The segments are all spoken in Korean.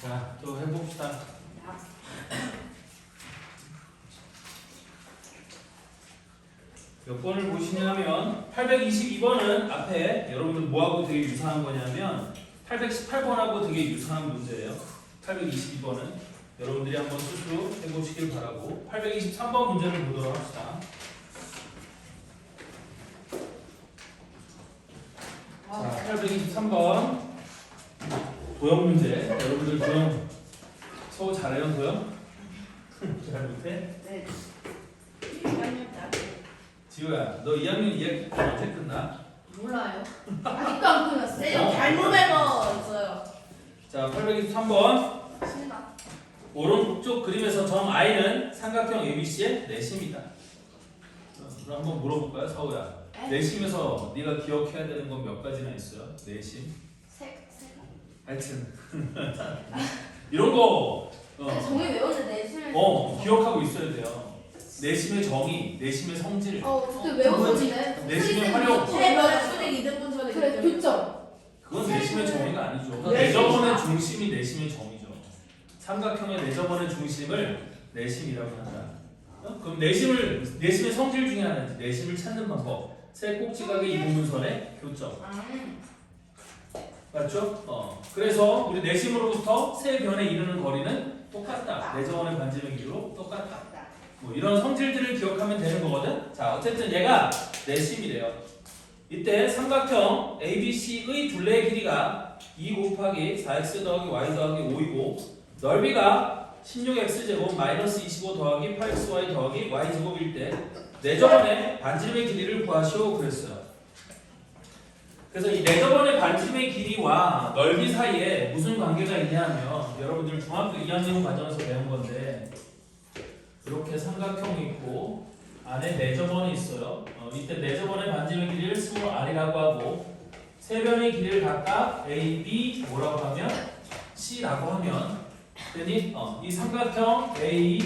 자, 또 해봅시다. 몇 번을 보시냐면 822번은 앞에 여러분들 뭐하고 되게 유사한 거냐면 818번하고 되게 유사한 문제예요. 822번은 여러분들이 한번 스스로 해보시길 바라고 823번 문제를 보도록 합시다. 자, 823번 도형 문제. 여러분들 도형 서우 잘해요, 도형? 잘 못해? 네. 1학년 때 지우야, 너 2학년 2학기 때 언제 끝나? 몰라요. 아직도 안 끝났어요. 어. 잘못 읽었어요. 자, 823번 신나. 오른쪽 그림에서 점 I는 삼각형 ABC의 내심이다. 어, 그럼 한번 물어볼까요, 서우야? 네? 내심에서 네가 기억해야 되는 건 몇 가지나 있어요? 내심. 하여튼 이런 거 어, 정이 외웠는데 내심을. 어 기억하고 있어야 돼요. 내심의 정의, 내심의 성질. 어, 그때 외웠는데. 내심의 활용. 그래 교점. 그건 내심의 정의가 아니죠. 네. 내저번의 중심이 내심의 정의죠. 삼각형의 내저번의 중심을 내심이라고 한다. 어? 그럼 내심을 내심의 성질 중에 하나지. 내심을 찾는 방법. 세 꼭지각의 이분선의 교점. 아. 맞죠? 어. 그래서 우리 내심으로부터 세 변에 이르는 거리는 똑같다. 내저번의 반지름 길이로 똑같다. 뭐 이런 성질들을 기억하면 되는 거거든. 자, 어쨌든 얘가 내심이래요. 이때 삼각형 ABC의 둘레의 길이가 2 곱하기 4x 더하기 y 더하기 5이고 넓이가 16x 제곱 마이너스 25 더하기 8xy 더하기 y 제곱일 때 내저번의 반지름의 길이를 구하시오 그랬어요. 그래서 이 내저번의 반지름의 길이와 넓이 사이에 무슨 관계가 있냐면 여러분들 중학교 2학년 과정에서 배운 건데 이렇게 삼각형이 있고 안에 내저번이 있어요. 어, 이때 내저번의 반지름의 길이를 스몰 r이라고 하고 세 변의 길이를 각각 a, b 뭐라고 하면 c라고 하면 되니 어, 이 삼각형 a,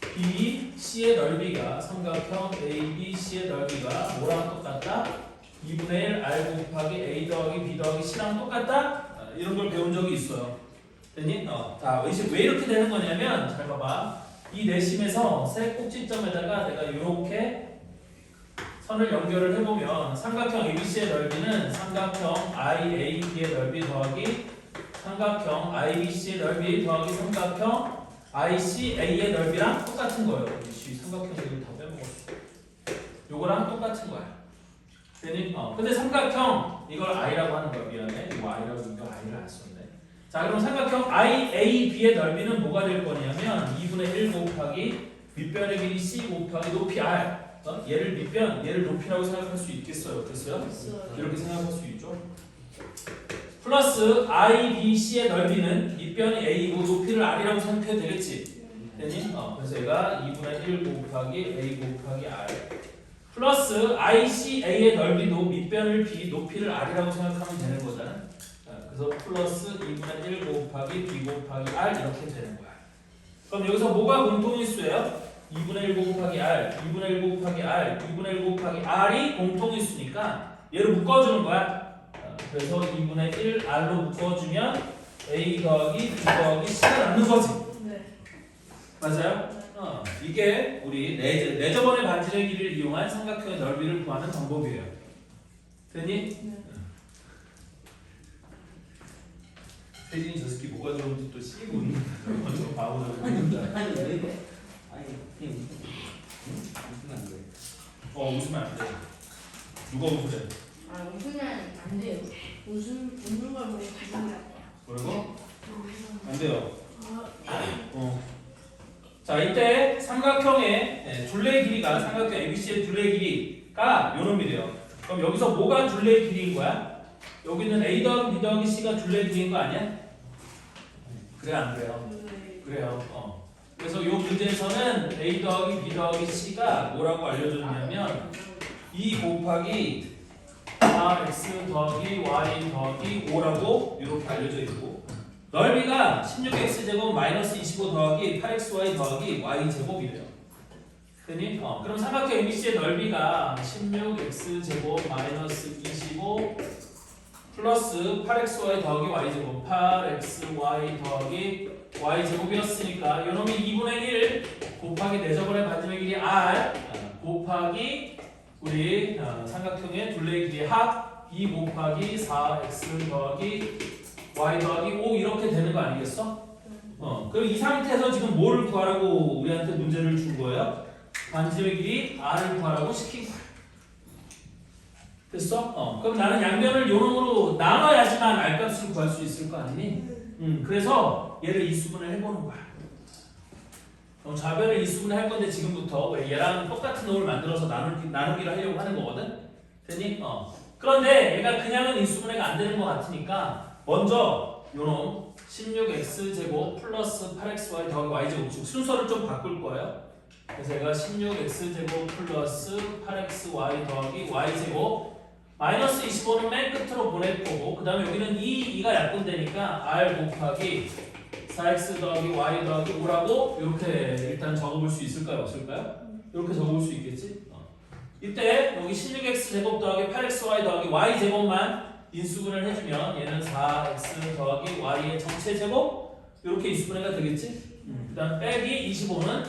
b, c의 넓이가 삼각형 a, b, c의 넓이가 뭐랑 똑같다? 2분의 1 r 곱하기 a 더하기 b 더하기 c랑 똑같다? 어, 이런 걸 배운 적이 있어요. 되니? 어, 자, 왜왜 이렇게 되는 거냐면 잘 봐봐. 이 내심에서 세 꼭지점에다가 내가 이렇게 선을 연결을 해보면 삼각형 ABC의 넓이는 삼각형 IAB의 넓이 더하기 삼각형 IBC의 넓이 더하기 삼각형 ICA의 넓이랑 똑같은 거예요. 이 삼각형 여기 다 빼먹었어. 요거랑 똑같은 거야. 되니? 어. 근데 삼각형 이걸 I라고 하는 거야. 미안해. 이거 I라고 이거 I를 안 썼네. 자 그럼 삼각형 IAB의 넓이는 뭐가 될 거냐면 2분의 1 곱하기 밑변의 길이 C 곱하기 높이 R 어? 얘를 밑변, 얘를 높이라고 생각할 수 있겠어요? 됐어요? 이렇게 생각할 수 있죠? 플러스 IBC의 넓이는 밑변이 A이고 높이를 R이라고 생각해도 되겠지? 되니? 어, 그래서 얘가 2분의 1 곱하기 A 곱하기 R 플러스 ICA의 넓이도 밑변을 B, 높이를 R이라고 생각하면 되는 거잖아 자, 그래서 플러스 2분의 1 곱하기 B 곱하기 R 이렇게 되는 거야. 그럼 여기서 뭐가 공통일수예요? 2분의 1 곱하기 R, 2분의 1 곱하기 R, 2분의 1 곱하기 R이 공통일수니까 얘를 묶어주는 거야. 자, 그래서 2분의 1 R로 묶어주면 A 더하기 B 더하기 C가 남는 거지. 네. 맞아요? 어, 이게 우리 네, 네 저번의 반지의 길이를 이용한 삼각형의 넓이를 구하는 방법이에요. 되니? 네. 세진이 저 새끼 뭐가 좋은지 또 거야. 바보라고 웃는다. 아니 왜 그래? 아니 그냥 웃으면 안 돼. 어 웃으면 안 돼. 누가 웃으래? 아 웃으면 안 돼요. 웃음 웃는 걸 보고 나빠요. 뭐라고? 안 돼요. 어. 자 이때 삼각형의 네, 둘레 길이가 삼각형 ABC의 둘레 길이가 요놈이래요. 그럼 여기서 뭐가 둘레 길이인 거야? 여기는 A 더하기 B 더하기 C가 둘레 길이인 거 아니야? 그래 안 그래요? 그래요. 어. 그래서 이 문제에서는 A 더하기 B 더하기 C가 뭐라고 알려줬냐면 2 곱하기 4x 더하기 y 더하기 5라고 이렇게 알려져 있고 넓이가 16x 제곱 마이너스 25 더하기 8xy 더하기 y 제곱이래요. 되니? 어, 그럼 삼각형 ABC의 넓이가 16x 제곱 마이너스 25 플러스 플러스 8xy 더하기 y제곱 8xy 더하기 y제곱이었으니까 이놈이 2분의 1 곱하기 내저번의 반지의 길이 r 곱하기 우리 어, 삼각형의 둘레의 길이 합2 곱하기 4x 더하기 y 더하기 5 이렇게 되는 거 아니겠어? 어, 그럼 이 상태에서 지금 뭐를 구하라고 우리한테 문제를 준 거예요? 반지의 길이 r을 구하라고 시킨 거야. 됐어? 어, 그럼 나는 양변을 요놈으로 나눠야지만 r값을 구할 수 있을 거 아니니? 음, 그래서 얘를 이수분을 해보는 거야. 그럼 좌변을 이수분을 할 건데 지금부터 왜 얘랑 똑같은 놈을 만들어서 나누기, 나누기를 하려고 하는 거거든? 됐니? 어. 그런데 얘가 그냥은 이수분해가 안 되는 것 같으니까 먼저 요놈 16x 제곱 플러스 8xy 더하기 y 제곱 즉 순서를 좀 바꿀 거예요. 그래서 얘가 16x 제곱 플러스 8xy 더하기 y 제곱 마이너스 25는 맨 끝으로 보낼 거고 그 다음에 여기는 2, 2가 약분되니까 r 곱하기 4x 더하기 y 더하기 5라고 이렇게 일단 적어볼 수 있을까요? 없을까요? 이렇게 적어볼 수 있겠지? 어. 이때 여기 16x 제곱 더하기 8xy 더하기 y 제곱만 인수분을 해주면 얘는 4x 더하기 y의 전체 제곱 이렇게 인수분해가 되겠지? 그 다음 빼기 25는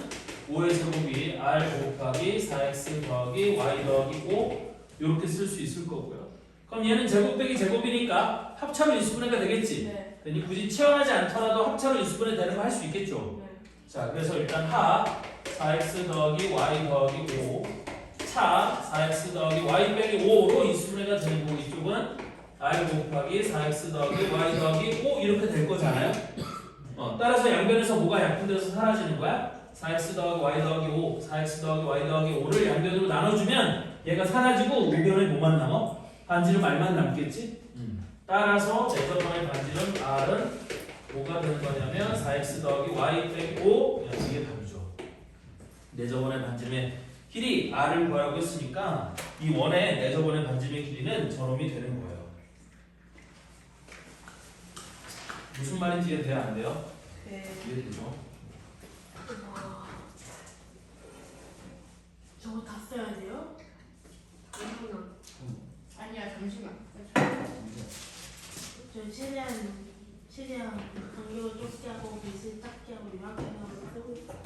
5의 제곱이 r 곱하기 4x 더하기 y 더하기 5 이렇게 쓸 수 있을 거고요. 그럼 얘는 제곱 빼기 제곱이니까 합차로 인수분해가 되겠지? 네. 되니 굳이 채워하지 않더라도 합차로 인수분해 되는 거 할 수 있겠죠? 네. 자, 그래서 일단 합 4x 더하기 y 더하기 5, 차 4x 더하기 y 빼기 5로 인수분해가 되는 거고 이쪽은 r 곱하기 4x 더하기 y 더하기 5 이렇게 될 거잖아요. 어, 따라서 양변에서 뭐가 약분돼서 사라지는 거야? 4x 더하기 y 더하기 5, 4x 더하기 y 더하기 5를 양변으로 나눠주면 얘가 사라지고 우변에 뭐만 남아? 반지름 r만 남겠지? 따라서 제점원의 반지름 r은 뭐가 되는 거냐면 4x 더하기 y 빼기 5 이게 답이죠. 내저번의 반지름의 길이 r을 구하라고 했으니까 이 원의 내저번의 반지름의 길이는 저놈이 되는 거예요. 무슨 말인지 이해돼야 안 돼요? 네. 이해되죠? 와. 저거 다 써야 돼요? 아니구나. 아니야 잠시만. 저 최대한 최대한 간격을 좁게 하고 빛을 작게 하고 이렇게 하고 쓰고 있어요.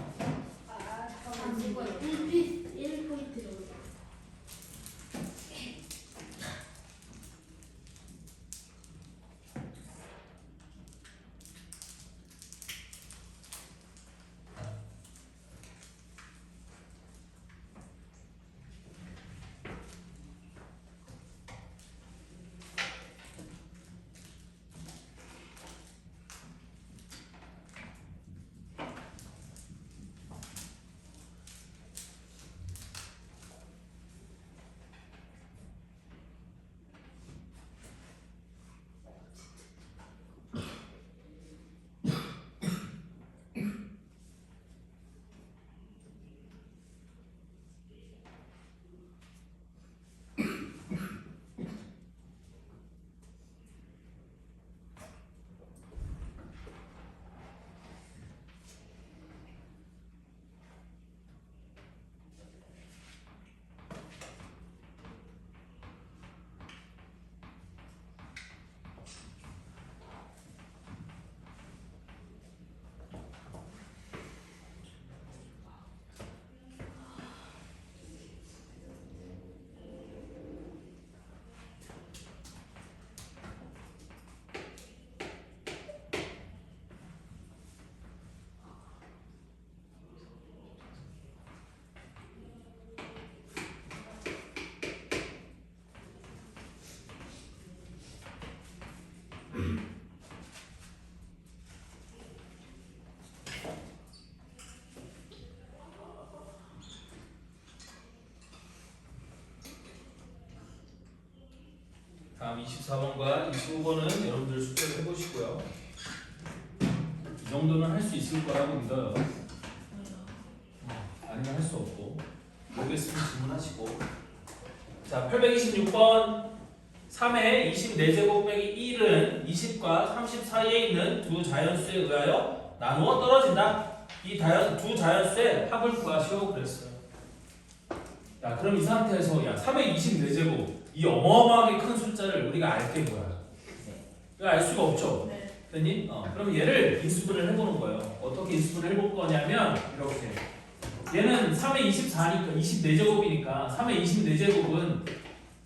다음 24번과 25번은 여러분들 숙제를 해보시고요. 이 정도는 할 수 있을 거라고 믿어요. 아니면 할 수 없고 모르겠으면 질문하시고 자 826번 3의 24제곱 빼기 1은 20과 30 사이에 있는 두 자연수에 의하여 나누어 떨어진다 이 다연, 두 자연수의 합을 구하시오 그랬어요 야 그럼 이 상태에서 야 3의 24제곱 이 어마어마하게 큰 숫자를 우리가 알 게 뭐야 이거 알 수가 없죠. 네. 됐니? 어, 그럼 얘를 인수분해를 해보는 거예요. 어떻게 인수분해를 해볼 거냐면 이렇게. 얘는 3의 24니까 24제곱이니까 3의 24제곱은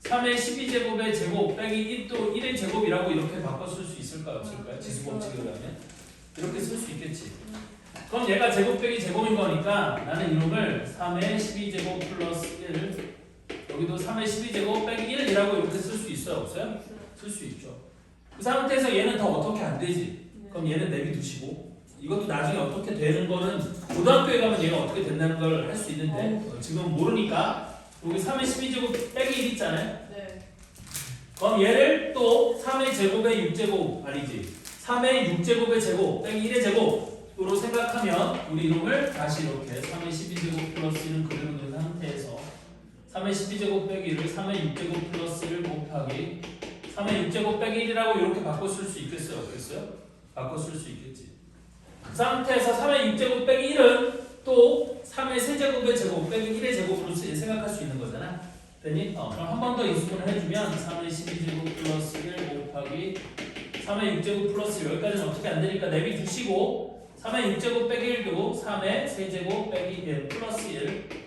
3의 12제곱의 제곱 빼기 1도 1의 제곱이라고 이렇게 바꿔 쓸 수 있을까요? 없을까요? 지수 법칙에 의하면 이렇게 쓸 수 있겠지. 그럼 얘가 제곱 빼기 제곱인 거니까 나는 이놈을 3의 12제곱 플러스 1 여기도 3의 12제곱 빼기 1이라고 이렇게 쓸 수 있어요? 없어요? 쓸 수 있죠. 그 상태에서 얘는 더 어떻게 안 되지? 그럼 얘는 내비두시고 이것도 나중에 어떻게 되는 거는 고등학교에 가면 얘가 어떻게 된다는 걸 할 수 있는데 어, 지금 모르니까 여기 3의 12제곱 빼기 1 있잖아요. 네. 그럼 얘를 또 3의 제곱의 6제곱 아니지 3의 6제곱의 제곱 빼기 1의 제곱으로 생각하면 우리 이놈을 다시 이렇게 3의 12제곱 플러스 1은 그대로 된 상태에서 3의 12제곱 빼기 1을 3의 6제곱 플러스 1 곱하기 3의 6제곱 빼기 1이라고 이렇게 바꿔 쓸 수 있겠어요? 없겠어요? 바꿔 쓸 수 있겠지 그 상태에서 3의 6제곱 빼기 1은 또 3의 세제곱의 제곱 빼기 1의 제곱으로 쓰- 생각할 수 있는 거잖아 됐니? 어, 그럼 한 번 더 인수분을 해주면 3의 12제곱 플러스 1 곱하기 3의 6제곱 플러스 1 여기까지는 어떻게 안 되니까 내비 두시고 3의 6제곱 빼기 1도 3의 세제곱 빼기 1 플러스 1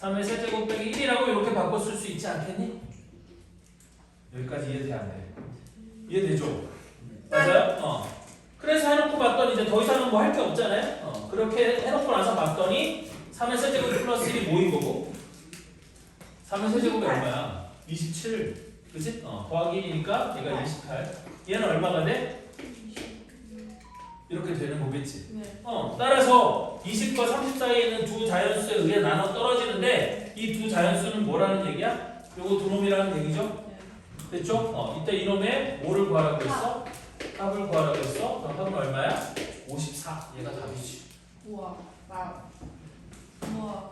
3의 세제곱 빼기 1이라고 이렇게 바꿔 쓸 수 있지 않겠니? 여기까지 이해돼 안 돼? 이해되죠? 맞아요? 어. 그래서 해놓고 봤더니 이제 더 이상은 뭐 할 게 없잖아요? 어. 그렇게 해놓고 나서 봤더니 3의 세제곱 플러스 1이 뭐인 거고 3의 세제곱이 얼마야? 27 그치? 어, 더하기 1이니까 얘가 28 얘는 얼마가 돼? 이렇게 되는 거겠지 네. 어, 따라서 20과 30 사이에 있는 두 자연수에 의해 나눠 떨어지는데 이 두 자연수는 뭐라는 얘기야? 요거 두 놈이라는 얘기죠? 됐죠? 어, 이때 이놈의 뭐를 구하라고 했어? 합을 구하라고 했어? 그럼 합은 얼마야? 54 얘가 답이지 우와. 나. 우와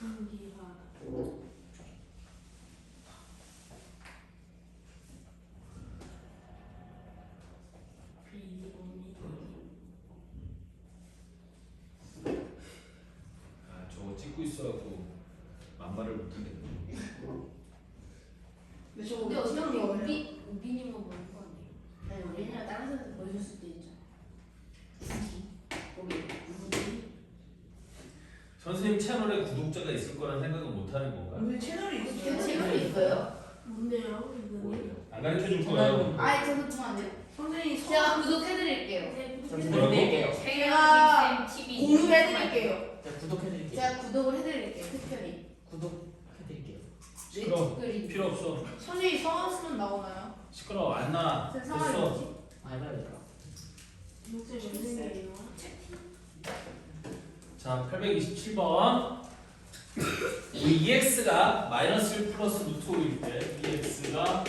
한기하다 비오니 아 저거 찍고 있어갖고 만말을 못하겠네 근데 저거 근데 찍는 어차피 거 어려워. 우비 우비님은 모르는 거 아니에요? 아니 우리는 다른 사람 보여줄 수도 있죠. 거기 우비 선생님 채널에 구독자가 있을 거란 생각은 못 하는 건가? 우리 채널이 있어요. 채널이 있어요? 뭔데요? 이거는? 안 가르쳐 줄 거예요 아니 저도 보면 안 돼요? 선생님 서 제가 구독해드릴게요. 뭐라고? 제가 TV 공유해드릴게요. 자 구독해드릴게요. 제가 구독을 해드릴게요. 특별히. 구독해드릴게요. 특별히. 필요 없어 선생님 성함 쓰면 나오나요? 시끄러워 안 나와 제 성함이 됐어 뭐지? 아 해봐야겠다. 진짜 연습이에요. 자 827번 이 EX가 마이너스 1 플러스 루트 5일 때 EX가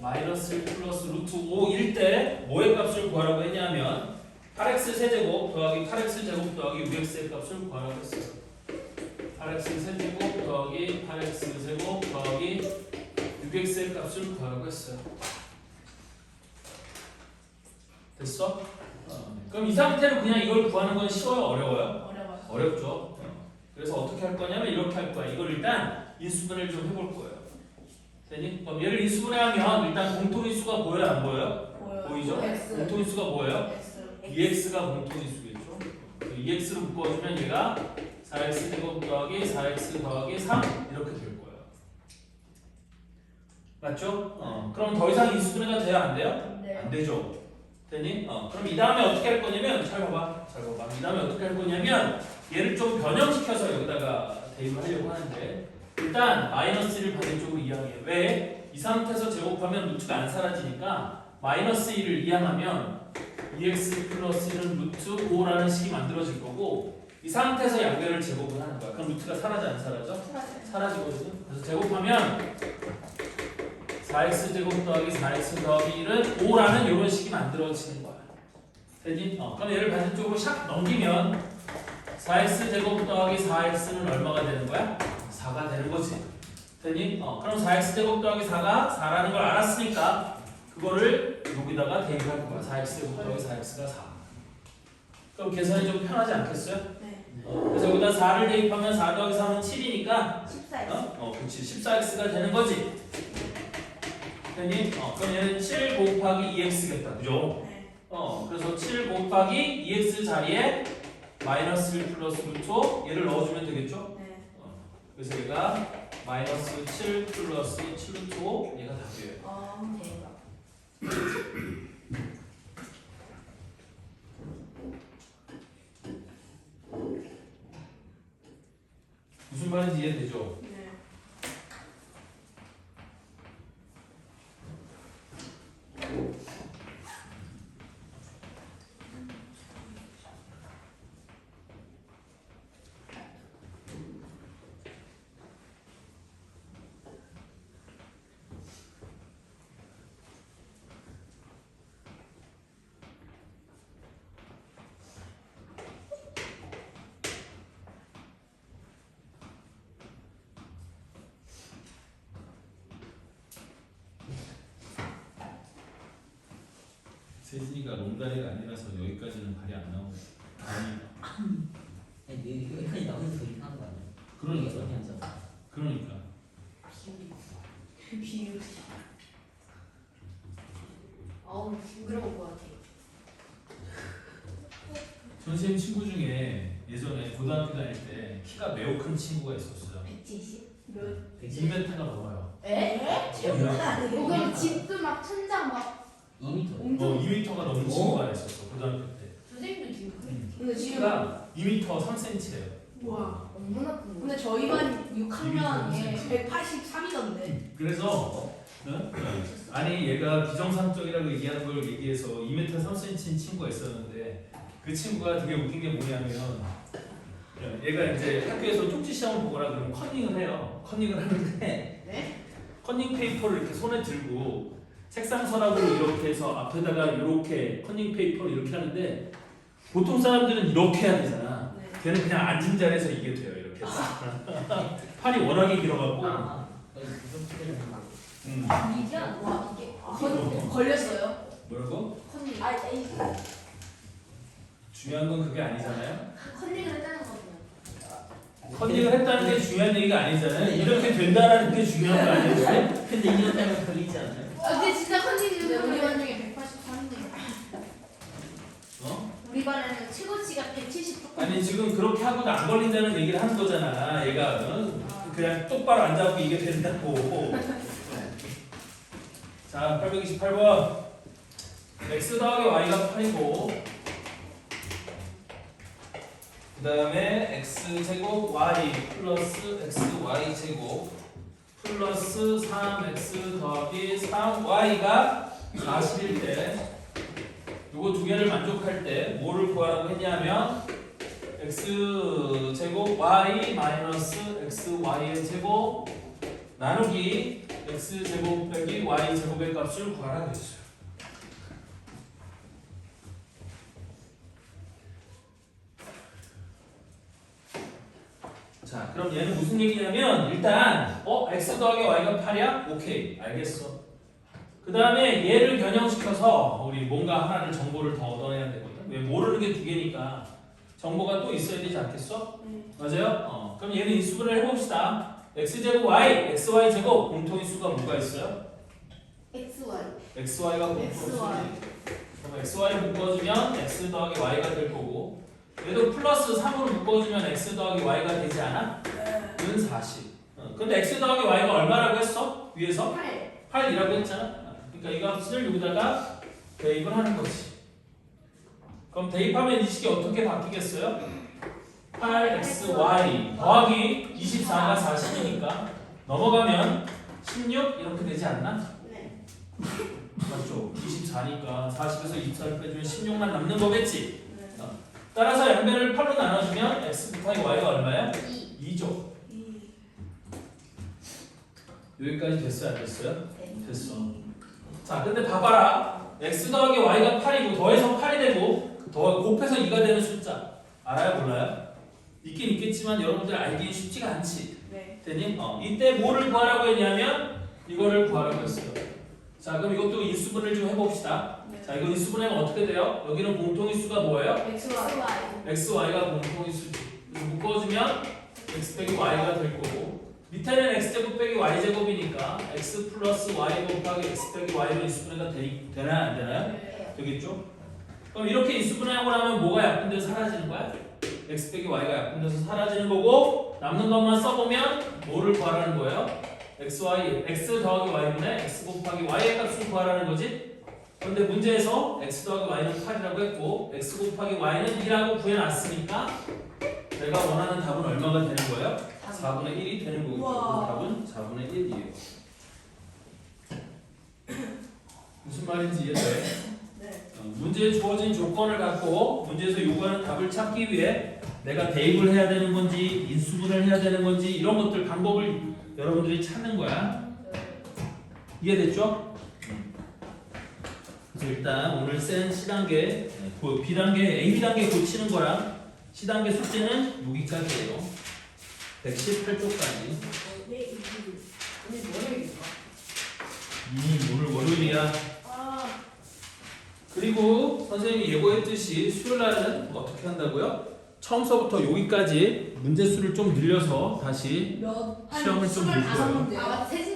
마이너스 1 플러스 루트 5일 때 뭐의 값을 구하라고 했냐면 8x 세제곱 더하기 8x 제곱 더하기 6x의 값을 구하라고 했어요. 8x 세제곱 더하기 8x 제곱 더하기 6x의 값을 구하라고 했어요. 됐어? 어, 그럼 이 상태로 그냥 이걸 구하는 건 쉬워요? 어려워요? 어렵죠. 그래서 어떻게 할 거냐면 이렇게 할 거야. 이걸 일단 인수분해를 좀 해볼 거예요. 되니? 그럼 얘를 인수분해하면 일단 공통인수가 보여요, 안 보여요? 보여요. 보이죠? X. 공통인수가 뭐예요? X. 2x가 공통인수겠죠. 2x를 묶어주면 얘가 4x 제곱 더하기 4x 더하기 3 이렇게 될 거예요. 맞죠? 어. 그럼 더 이상 인수분해가 돼야 안 돼요? 네. 안 되죠. 되니? 어, 그럼 이 다음에 어떻게 할 거냐면 잘 봐봐. 잘 봐봐. 이 다음에 어떻게 할 거냐면 얘를 좀 변형시켜서 여기다가 대입을 하려고 하는데 일단 마이너스 1을 반대쪽으로 이항해. 왜? 이 상태에서 제곱하면 루트가 안 사라지니까 마이너스 1을 이항하면 2x 플러스 1은 루트 5라는 식이 만들어질 거고 이 상태에서 양변을 제곱을 하는 거야. 그럼 루트가 사라져 안 사라져? 사라지거든요. 그래서 제곱하면 4x 제곱 더하기 4x 더하기 1은 5라는 이런 식이 만들어지는 거야. 되니? 어, 그럼 얘를 반대쪽으로 샥 넘기면 4x 제곱 더하기 4x는 얼마가 되는 거야? 4가 되는 거지. 되니? 어, 그럼 4x 제곱 더하기 4가 4라는 걸 알았으니까 그거를 여기다가 대입할 거야. 4x 제곱 더하기 4x가 4. 그럼 계산이 좀 편하지 않겠어요? 네. 그래서 여기다 4를 대입하면 4 더하기 3은 7이니까 14. 어? 어, 그치. 14x가 되는 거지. 됐니? 어, 그럼 얘는 7 곱하기 2x겠다. 그죠? 네. 어, 그래서 7 곱하기 2x 자리에 마이너스 1 플러스 루트 5 얘를 넣어주면 되겠죠? 네. 어, 그래서 얘가 마이너스 7 플러스 7 루트 5 얘가 답이에요. 어. 대박. 무슨 말인지 이해되죠? 네. 세진이가 롱다리가 아니라서 여기까지는 발이 안 나오고 아니 아니 여기까지 나오는 더 이상한 거 아니야? 그러니까 어디 앉아? 그러니까 비유. 어우 징그러울 것 같아. 선생님 친구 중에 예전에 고등학교 다닐 때 키가 매우 큰 친구가 있었어요 170? 몇? 2m가 넘어요 에? 어, 뭐 그럼 집도 막 천장 막 2m. 엄청. 2m가 넘는 친구가 있었어 고등학교 때 선생님도 지금 그 근데 지금 키가 2m 3cm예요 와. 얼마나 큰 거야? 근데 저희 반 6학년에 183이던데. 그래서 응? 아니 얘가 비정상적이라고 얘기하는 걸 얘기해서 2m 3cm인 친구가 있었는데 그 친구가 되게 웃긴 게 뭐냐면 얘가 이제 학교에서 쪽지 시험을 보거나 그러면 컨닝을 해요 컨닝을 하는데 네? 컨닝 페이퍼를 이렇게 손에 들고 책상 서랍으로 이렇게 해서 앞에다가 이렇게 컨닝 페이퍼를 이렇게 하는데 보통 사람들은 이렇게 해야 되잖아 네. 걔는 그냥 앉은 자리에서 이게 돼요 이렇게 팔이 워낙에 길어갖고 아. 음. 이게 와 이게 건, 걸렸어요? 뭐라고? 컨닝. 아 이- 중요한 건 그게 아니잖아요. 컨닝을 했다는 거구나. 컨닝을 했다는 게 중요한 얘기가 아니잖아요. 이렇게 된다는 게 중요한 거 아니에요? 근데 이런 타면 걸리지 않아요? 아, 근데 진짜 컨디션 네, 우리 반 중에 183이네요. 어? 우리 반에는 최고치가 170 조금. 아니 지금 그렇게 하고도 안 걸린다는 얘기를 하는 거잖아. 얘가 어? 그냥 똑바로 앉아갖고 이게 된다고. 자, 828번. x 더하기 y가 8이고 그 다음에 x 제곱 y 플러스 x y 제곱 플러스 3x 더하기 3y가 40일 때 요거 두 개를 만족할 때 뭐를 구하라고 했냐면 x 제곱 y 마이너스 x y의 제곱 나누기 x 제곱 빼기 y 제곱의 값을 구하라고 했어요. 그럼 얘는 무슨 얘기냐면 일단 어 x 더하기 y가 8이야? 오케이, 알겠어. 그 다음에 얘를 변형시켜서 우리 뭔가 하나를 정보를 더 얻어내야 되거든. 왜 모르는 게 두 개니까 정보가 또 있어야 되지 않겠어? 네. 맞아요? 어. 그럼 얘는 인수분해를 해봅시다. x 제곱 y, x y 제곱 공통인 수가 뭐가 있어요? XY. x y가 공통인수. XY. 그럼 x y를 묶어주면 x 더하기 y가 될 거고 얘도 플러스 3으로 묶어주면 x 더하기 y가 되지 않아? 네. 는 40. 어. 근데 x 더하기 y가 얼마라고 했어? 위에서? 8. 8이라고 했잖아. 그러니까 이 값을 여기다가 대입을 하는 거지. 그럼 대입하면 이 식이 어떻게 바뀌겠어요? 8xy 더하기 24가 40이니까 넘어가면 16 이렇게 되지 않나? 네. 맞죠? 24니까 40에서 24를 빼주면 16만 남는 거겠지? 네. 따라서 양변을 8로 나눠주면 x 곱하기 y가 얼마야? 2. 2죠. 이- 여기까지 됐어요? 안 됐어요? 네. 됐어. 자, 근데 봐봐라. x 더하기 y가 8이고 더해서 8이 되고 더 곱해서 2가 되는 숫자 알아요? 몰라요? 있긴 있겠지만 여러분들 알기는 쉽지가 않지. 네. 되니? 어, 이때 뭐를 구하라고 했냐면 이거를 구하라고 했어요. 자, 그럼 이것도 인수분해를 좀 해봅시다. 네. 자, 이거 인수분해는 어떻게 돼요? 여기는 공통인수가 뭐예요? XY. XY. x, y가 공통인수지. 이거 묶어주면 x 빼기 y가 될 거고 밑에는 x제곱 빼기 y제곱이니까 x 플러스 y 곱하기 x 빼기 y로 인수분해가 되, 되나요 안 되나요? 네. 되겠죠? 그럼 이렇게 인수분해하고 나면 뭐가 약분돼서 사라지는 거야? x 빼기 y가 약분돼서 사라지는 거고 남는 것만 써보면 뭐를 구하라는 거예요? x, y, x 더하기 y분의 x 곱하기 y의 값을 구하라는 거지? 그런데 문제에서 x 더하기 y는 8이라고 했고 x 곱하기 y는 2라고 구해놨으니까 내가 원하는 답은 얼마가 되는 거예요? 4분의 1이 되는 거고 우와. 답은 4분의 1이에요. 무슨 말인지 이해돼? 네. 어, 문제에 주어진 조건을 갖고 문제에서 요구하는 답을 찾기 위해 내가 대입을 해야 되는 건지 인수분해를 해야 되는 건지 이런 것들 방법을 여러분들이 찾는 거야. 이해됐죠? 그래서 일단 오늘 센 C단계, 그 B단계, AB 단계 고치는 거랑 C단계 숙제는 여기까지예요. 118쪽까지. 오늘 월요일인가? 음, 오늘 월요일이야. 아, 그리고 선생님이 예고했듯이 수요일 날은 어떻게 한다고요? 처음서부터 여기까지 문제 수를 좀 늘려서 다시 몇, 시험을 좀 볼 거예요. 25문제요. 아, 세진